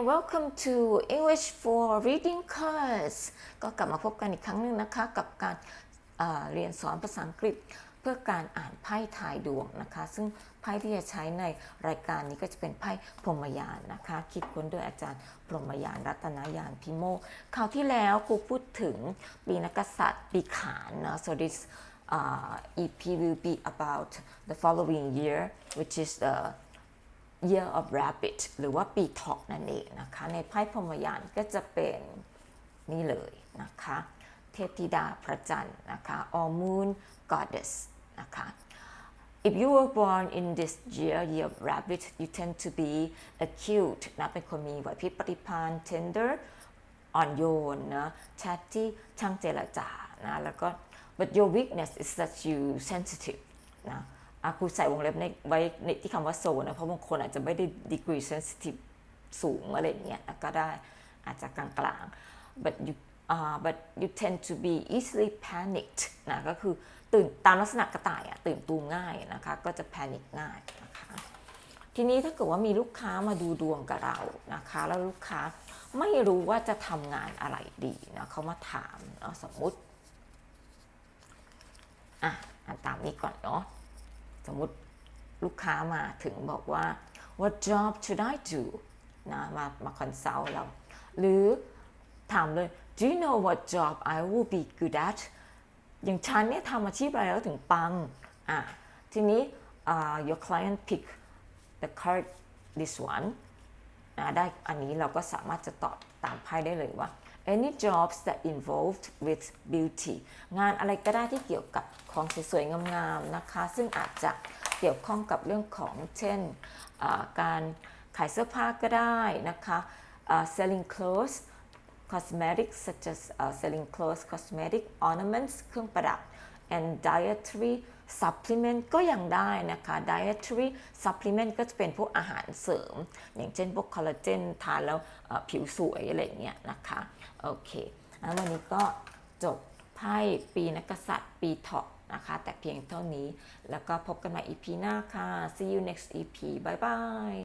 and welcome to English for Reading course ก็กลับมาพบกันอีกครั้งหนึ่งนะคะ กับการเอ่อเรียนสอนภาษาอังกฤษ เพื่อการอ่านไพ่ทายดวงนะคะ ซึ่งไพ่ที่จะใช้ในรายการนี้ก็จะเป็นไพ่พรหมยานนะคะ คิดค้นโดยอาจารย์พรหมยานรัตนยานพิโมกคราวที่แล้วครูพูดถึงปีนักษัตริย์ปีขานนะ so this uh, EP will be about the following year which is the Year of Rabbit หรือว่าปีเถาะนั่นเองนะคะ ในไพ่พรมยานก็จะเป็นนี่เลยนะคะ เทพธิดาพระจันทร์นะคะ or moon goddess นะคะ If you were born in this year, year of rabbit, you tend to be acute นะเป็นคนมีไหวพริบปฏิภาณ tender อ่อนโยนนะ chatty ช่างเจรจานะแล้วก็ but your weakness is that you sensitive นะ ครูใส่วงเล็บในไว้ในที่คำว่าโซนะเพราะบางคนอาจจะไม่ได้ degree sensitive สูงอะไรเงี้ยก็ได้อาจจะกลางๆ but you uh, but you tend to be easily panicked นะก็คือตื่นตามลักษณะกระต่ายอะตื่นตูมง่ายนะคะก็จะ panic ง่ายนะคะทีนี้ถ้าเกิดว่ามีลูกค้ามาดูดวงกับเรานะคะแล้วลูกค้าไม่รู้ว่าจะทำงานอะไรดีนะเขามาถามเนาะสมมุติอะอ่านตามนี้ก่อนเนาะ สมมติลูกค้ามาถึงบอกว่า what job should I do นะมามาคอนซัลท์เรา หรือถามเลย do you know what job I will be good at อย่างฉันเนี่ยทำอาชีพอะไรแล้วถึงปัง อะ ทีนี้ uh, your client pick the card this one นะได้อันนี้เราก็สามารถจะตอบตามไพ่ได้เลยว่า any jobs that involved with beauty งานอะไรก็ได้ที่เกี่ยวกับของสวยๆงามๆนะคะ ซึ่งอาจจะเกี่ยวข้องกับเรื่องของเช่นการขายเสื้อผ้าก็ได้นะคะ selling clothes cosmetics such as uh, selling clothes cosmetic ornaments เครื่องประดับ and dietary supplement ก็ยังได้นะคะ dietary supplement ก็จะเป็นพวกอาหารเสริม อย่างเช่นพวกคอลลาเจนทานแล้วผิวสวยอะไรเงี้ยนะคะโอเคแล้ววันนี้ก็จบไพ่ปีนักกษัตริย์ปีเถาะนะคะ แต่เพียงเท่านี้แล้วก็พบกันใหม่ EP หน้าค่ะ see you next EP bye bye